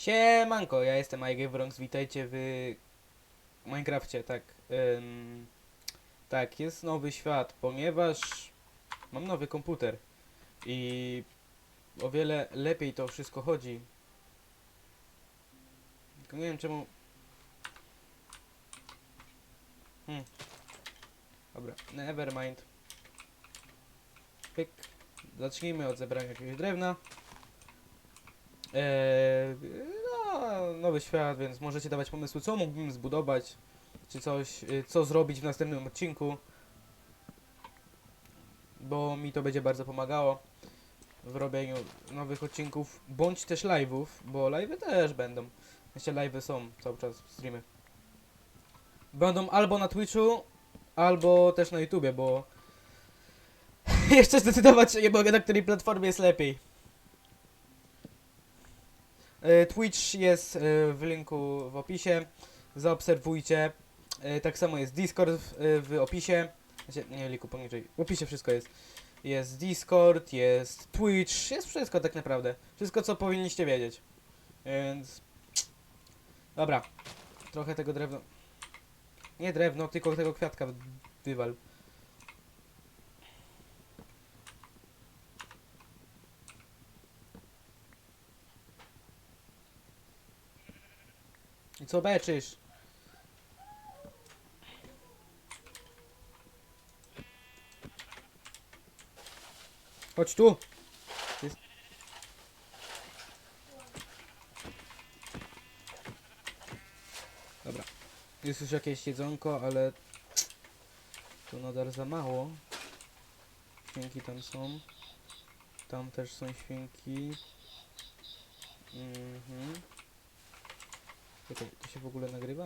Siemanko, ja jestem iGameWrongs, witajcie w Minecrafcie, tak. Ym, tak, jest nowy świat, ponieważ mam nowy komputer i o wiele lepiej to wszystko chodzi. Tylko nie wiem czemu... Hmm. Dobra, nevermind. Pyk. Zacznijmy od zebrania jakiegoś drewna. Eee, no, nowy świat, więc możecie dawać pomysły, co mógłbym zbudować, czy coś, y, co zrobić w następnym odcinku, bo mi to będzie bardzo pomagało w robieniu nowych odcinków, bądź też live'ów, bo live'y też będą. Jeszcze live'y są cały czas, streamy. Będą albo na Twitchu, albo też na YouTubie, bo jeszcze zdecydować nie mogę, na której platformie jest lepiej. E, Twitch jest e, w linku w opisie. Zaobserwujcie. E, Tak samo jest Discord w, opisie. Znaczy, nie linku poniżej. W opisie wszystko jest. Jest Discord, jest Twitch, jest wszystko tak naprawdę. Wszystko co powinniście wiedzieć. Więc. Dobra. Trochę tego drewna. Nie drewno, tylko tego kwiatka wy- wywal. Co beczysz? Chodź tu! Jest... Dobra. Jest już jakieś jedzonko, ale to nadal za mało. Świnki tam są. Tam też są świnki. Mhm. Czekaj, to się w ogóle nagrywa?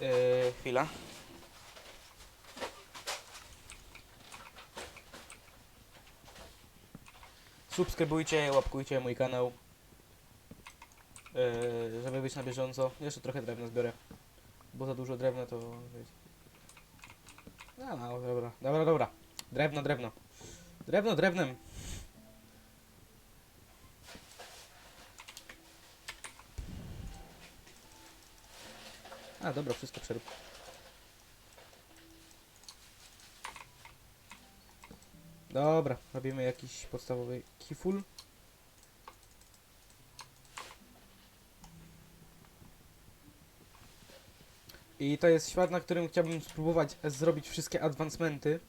Eee, chwila. Subskrybujcie, łapkujcie mój kanał. Eee, żeby być na bieżąco. Jeszcze trochę drewna zbiorę. Bo za dużo drewna to... No, no, dobra, dobra, dobra. Drewno, drewno. Drewno, drewnem. A, dobra, wszystko przerób. Dobra, robimy jakiś podstawowy kiful. I to jest świat, na którym chciałbym spróbować zrobić wszystkie advancementy.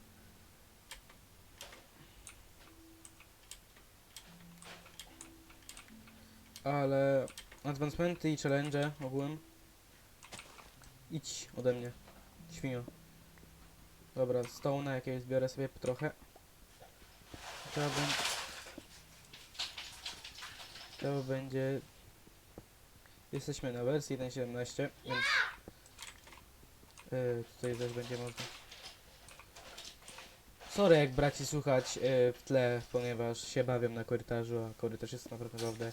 Ale advancementy i challenge ogółem. Idź ode mnie, świnio. Dobra, stone'a jakiegoś zbiorę sobie trochę. To, bę... to będzie... Jesteśmy na wersji 1.17, więc... Yy, tutaj też będzie można. Sorry jak braci słuchać yy, w tle, ponieważ się bawię na korytarzu, a korytarz jest naprawdę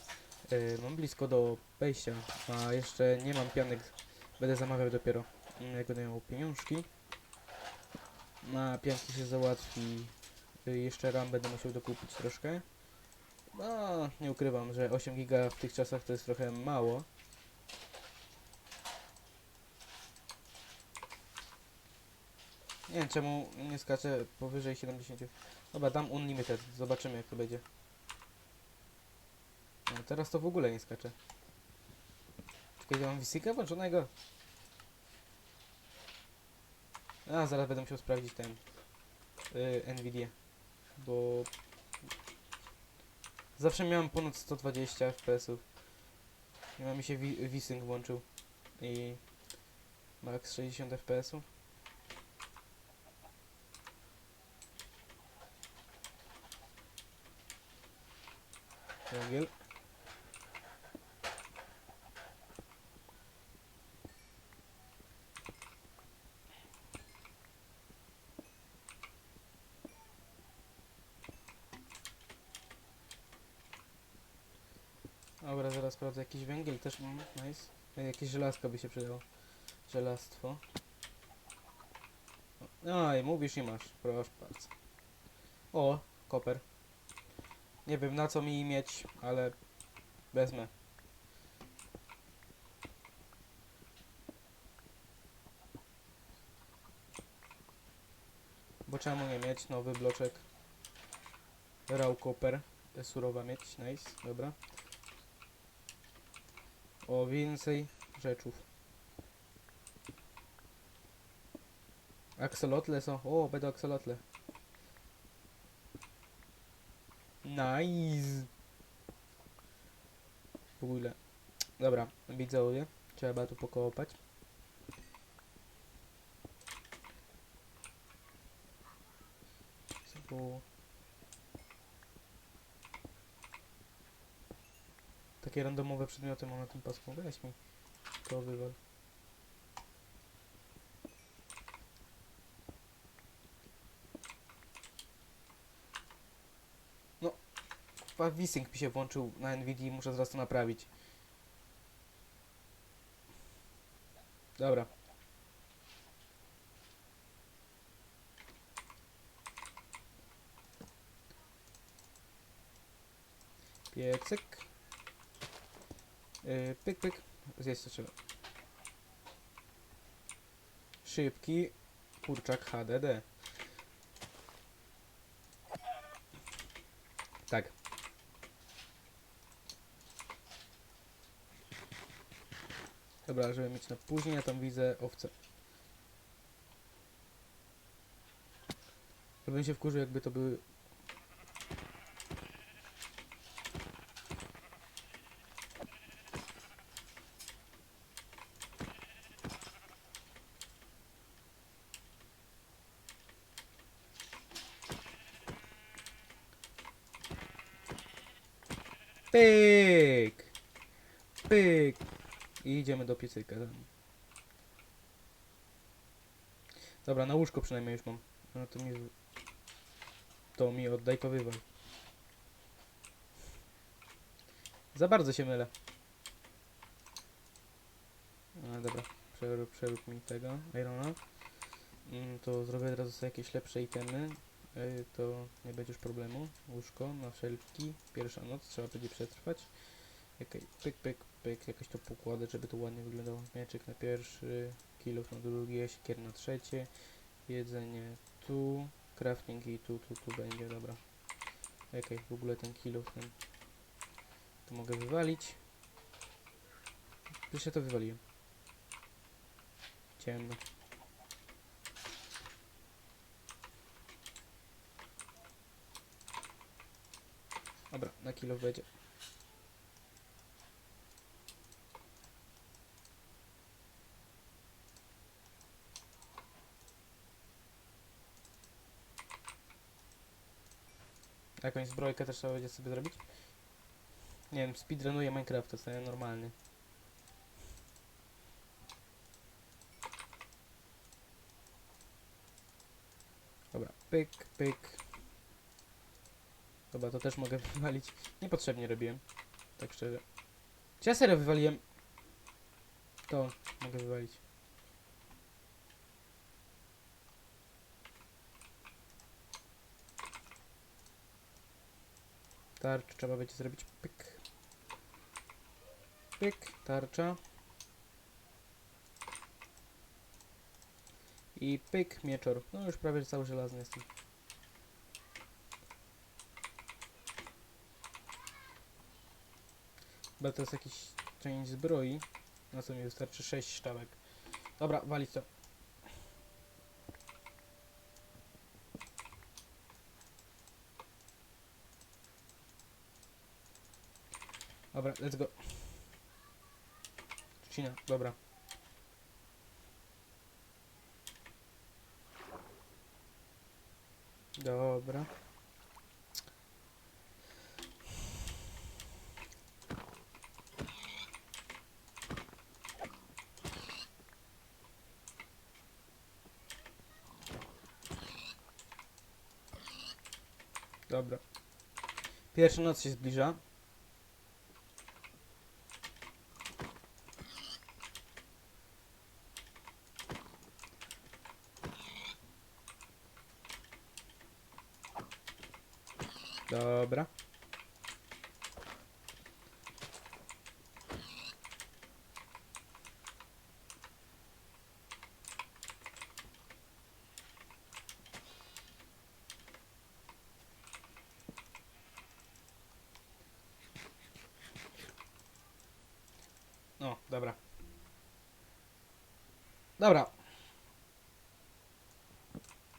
Yy, mam blisko do wejścia, a jeszcze nie mam pianek. Będę zamawiał dopiero, mm, jak będę miał pieniążki. Na pianki się załatwi. Yy, jeszcze RAM będę musiał dokupić troszkę. No, nie ukrywam, że 8 giga w tych czasach to jest trochę mało. Nie wiem czemu nie skaczę powyżej 70. Dobra, dam unlimited, zobaczymy jak to będzie. No, teraz to w ogóle nie skacze. Tylko ja mam Wisika włączonego. A, zaraz będę musiał sprawdzić ten yy, Nvidia, bo zawsze miałem ponad 120 FPS-ów. Ma mi się Visync włączył i max 60 FPS-ów. Węgiel. Dobra, zaraz sprawdzę. Jakiś węgiel też mam. Nice. E, Jakieś żelazko by się przydało. Żelastwo. O, i mówisz i masz, proszę bardzo. O, koper. Nie wiem na co mi mieć, ale wezmę. Bo czemu nie mieć? Nowy bloczek. Raw copper. Surowa mieć, nice, dobra. O, więcej rzeczów. Axolotle są. O, będą axolotle. Nice. W ogóle. Dobra, widzowie. Trzeba tu pokopać. Bo... Takie randomowe przedmioty mam na tym pasku. Weź mi. To wywal. No. Chyba Visync mi się włączył na NVIDIA i muszę zaraz to naprawić. Dobra. Piecyk. Yy, pyk, pyk. Zjeść to trzeba. Szybki kurczak HDD. Tak. Dobra, żeby mieć na później, ja tam widzę owce. Żebym się wkurzył, jakby to były... Pyk! Pyk! I idziemy do piecyka. Dobra, na łóżko przynajmniej już mam. No to mi... To mi oddaj, to wywal. Za bardzo się mylę. No dobra, przerób, przerób mi tego, Irona. Mm, to zrobię teraz sobie jakieś lepsze itemy. Y, to nie będzie już problemu. Łóżko na wszelki. Pierwsza noc, trzeba będzie przetrwać. Okej, pyk, pyk, pyk, jakoś to pokładę, żeby to ładnie wyglądało. Mieczyk na pierwszy, kilof na drugie, siekier na trzecie, jedzenie tu, crafting i tu, tu, tu będzie, dobra. Okej, w ogóle ten kilof ten, to mogę wywalić. Już ja to wywaliłem. Ciemno. Dobra, na kilo będzie. Jakąś zbrojkę też trzeba będzie sobie zrobić? Nie wiem, speedrunuję Minecrafta, to jest normalny. Dobra, pyk, pyk. Dobra, to też mogę wywalić. Niepotrzebnie robiłem. Tak szczerze. Czy ja serio wywaliłem? To mogę wywalić. Tarcz trzeba będzie zrobić pyk. Pyk, tarcza. I pyk, mieczor. No już prawie cały żelazny jestem. Chyba to jest jakiś część zbroi. Na co mi wystarczy 6 sztabek. Dobra, walić to. Dobra, let's go. Trzcina, dobra. Dobra. Dobra. Pierwsza noc się zbliża. Dobra. No, dobra. Dobra.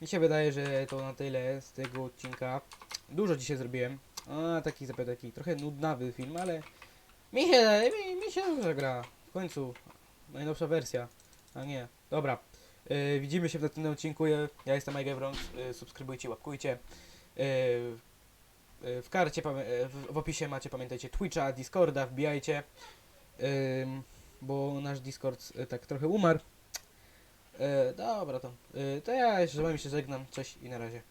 Mi się wydaje, że to na tyle z tego odcinka. Dużo dzisiaj zrobiłem. A, taki zapewne taki trochę nudnawy film, ale mi się, mi, mi się dobrze gra. W końcu najnowsza wersja. A nie, dobra. Yy, widzimy się w następnym odcinku. Ja jestem Evron. Yy, subskrybujcie, łapkujcie. Yy, w karcie, w opisie macie, pamiętajcie, Twitcha, Discorda, wbijajcie. Bo nasz Discord y, tak trochę umarł. Y, dobra, to, y, to ja jeszcze z wami się żegnam. Cześć i na razie.